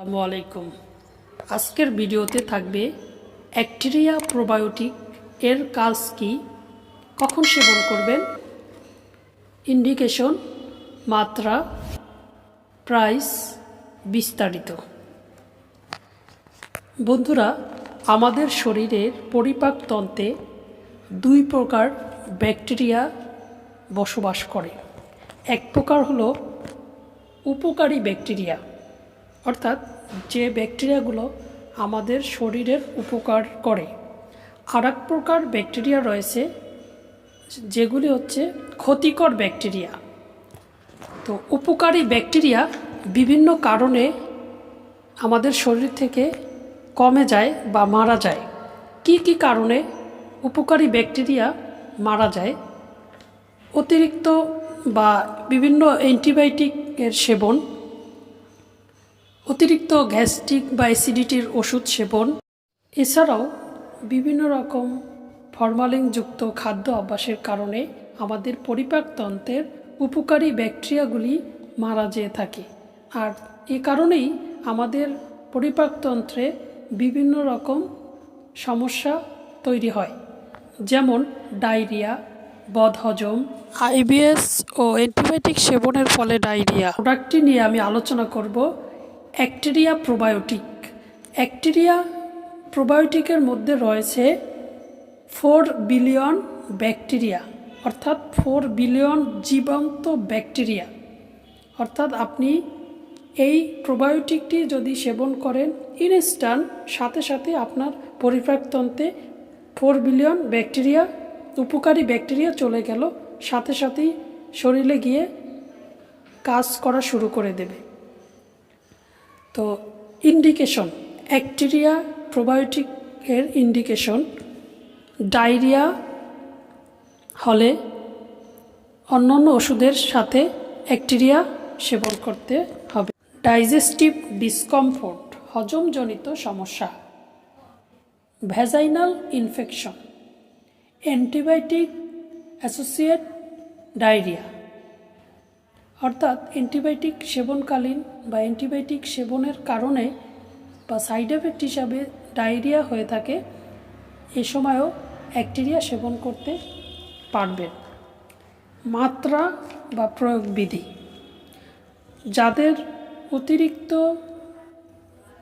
আসসালামু আলাইকুম। আজকের ভিডিওতে থাকবে অ্যাক্টেরিয়া প্রোবায়োটিক এর কাজ কি, কখন সেবন করবেন, ইন্ডিকেশন, মাত্রা, প্রাইস বিস্তারিত। বন্ধুরা, আমাদের শরীরের পরিপাকতন্ত্রে দুই প্রকার ব্যাকটেরিয়া বসবাস করে। এক প্রকার হলো উপকারী ব্যাকটেরিয়া অর্থাৎ যে ব্যাকটেরিয়াগুলো আমাদের শরীরের উপকার করে। আর এক প্রকার ব্যাকটেরিয়া রয়েছে, যেগুলি হচ্ছে ক্ষতিকর ব্যাকটেরিয়া। তো উপকারী ব্যাকটেরিয়া বিভিন্ন কারণে আমাদের শরীর থেকে কমে যায় বা মারা যায়। কি কি কারণে উপকারী ব্যাকটেরিয়া মারা যায়? অতিরিক্ত বা বিভিন্ন অ্যান্টিবায়োটিকের সেবন অতিরিক্ত গ্যাস্ট্রিক বা অ্যাসিডিটির ওষুধ সেবন। এছাড়াও বিভিন্ন রকম ফরমালিনযুক্ত খাদ্য অভ্যাসের কারণে আমাদের পরিপাকতন্ত্রের উপকারী ব্যাকটেরিয়াগুলি মারা যেয়ে থাকে। আর এ কারণেই আমাদের পরিপাকতন্ত্রে বিভিন্ন রকম সমস্যা তৈরি হয়। যেমন ডায়রিয়া, বদহজম, আইবিএস ও অ্যান্টিবায়োটিক সেবনের ফলে ডায়রিয়া। প্রোডাক্টটি নিয়ে আমি আলোচনা করব অ্যাক্টেরিয়া প্রোবায়োটিক। অ্যাক্টেরিয়া প্রোবায়োটিকের মধ্যে রয়েছে ফোর বিলিয়ন ব্যাকটেরিয়া, অর্থাৎ ফোর বিলিয়ন জীবন্ত ব্যাকটেরিয়া। অর্থাৎ আপনি এই প্রোবায়োটিকটি যদি সেবন করেন, ইনস্ট্যান্ট সাথে সাথে আপনার পরিপাকতন্ত্রে ফোর বিলিয়ন ব্যাকটেরিয়া, উপকারী ব্যাকটেরিয়া চলে গেল, সাথে সাথেই শরীরে গিয়ে কাজ করা শুরু করে দেবে। তো ইন্ডিকেশন অ্যাক্টেরিয়া প্রোবায়োটিকের ইন্ডিকেশন ডায়রিয়া হলে অন্যান্য ওষুধের সাথে অ্যাক্টেরিয়া সেবন করতে হবে। ডাইজেস্টিভ ডিসকমফোর্ট হজমজনিত সমস্যা। Vaginal infection antibiotic associate diarrhoea অর্থাৎ অ্যান্টিবায়োটিক সেবনকালীন বা অ্যান্টিবায়োটিক সেবনের কারণে বা সাইড এফেক্ট হিসাবে ডায়রিয়া হয়ে থাকে, এ সময়ও অ্যাক্টেরিয়া সেবন করতে পারবেন। মাত্রা বা প্রয়োগ বিধি। যাদের অতিরিক্ত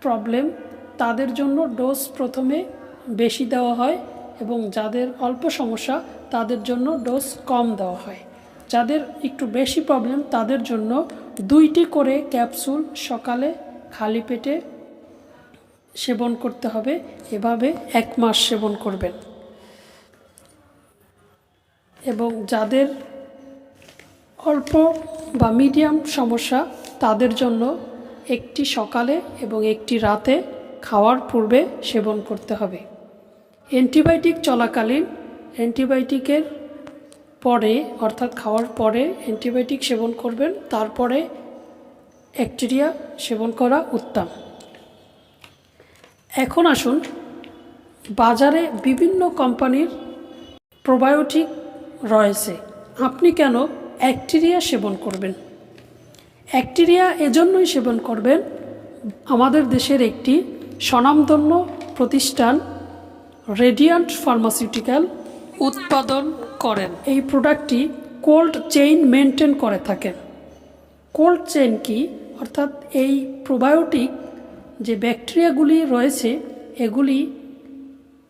প্রবলেম, তাদের জন্য ডোজ প্রথমে বেশি দেওয়া হয় এবং যাদের অল্প সমস্যা, তাদের জন্য ডোজ কম দেওয়া হয়। যাদের একটু বেশি প্রবলেম তাদের জন্য দুইটি করে ক্যাপসুল সকালে খালি পেটে সেবন করতে হবে। এভাবে এক মাস সেবন করবেন। এবং যাদের অল্প বা মিডিয়াম সমস্যা, তাদের জন্য একটি সকালে এবং একটি রাতে খাওয়ার পূর্বে সেবন করতে হবে। অ্যান্টিবায়োটিক চলাকালীন, অ্যান্টিবায়োটিকের পরে, অর্থাৎ খাওয়ার পরে অ্যান্টিবায়োটিক সেবন করবেন, তারপরে অ্যাক্টেরিয়া সেবন করা উত্তম। এখন আসুন বাজারে বিভিন্ন কোম্পানির প্রোবায়োটিক রয়েছে। আপনি কেন অ্যাক্টেরিয়া সেবন করবেন? অ্যাক্টেরিয়া এজন্যই সেবন করবেন, আমাদের দেশের একটি স্বনামধন্য প্রতিষ্ঠান, রেডিয়ান্ট ফার্মাসিউটিক্যাল, উৎপাদন করেন। এই প্রোডাক্টটি কোল্ড চেইন মেনটেন করে থাকেন কোল্ড চেইন কি? অর্থাৎ এই প্রোবায়োটিক যে ব্যাকটেরিয়াগুলি রয়েছে, এগুলি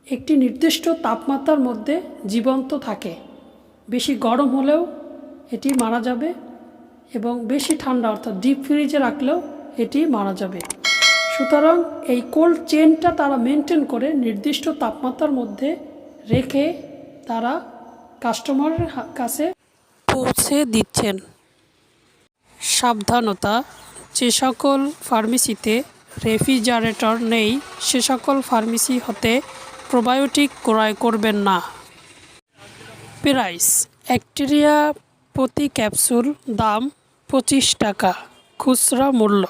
একটি নির্দিষ্ট তাপমাত্রার মধ্যে জীবন্ত থাকে। বেশি গরম হলেও এটি মারা যাবে এবং বেশি ঠান্ডা, অর্থাৎ ডিপ ফ্রিজে রাখলেও এটি মারা যাবে। সুতরাং এই কোল্ড চেনটা তারা মেনটেন করে নির্দিষ্ট তাপমাত্রার মধ্যে রেখে তারা কাস্টমারের হা- কাছে পৌঁছে দিচ্ছেন। সাবধানতা, যে সকল ফার্মেসিতে রেফ্রিজারেটর নেই, সে সকল ফার্মেসি হতে প্রোবায়োটিক ক্রয় করবেন না। প্রাইস অ্যাক্টেরিয়া প্রতি ক্যাপসুল দাম পঁচিশ টাকা, খুচরা মূল্য।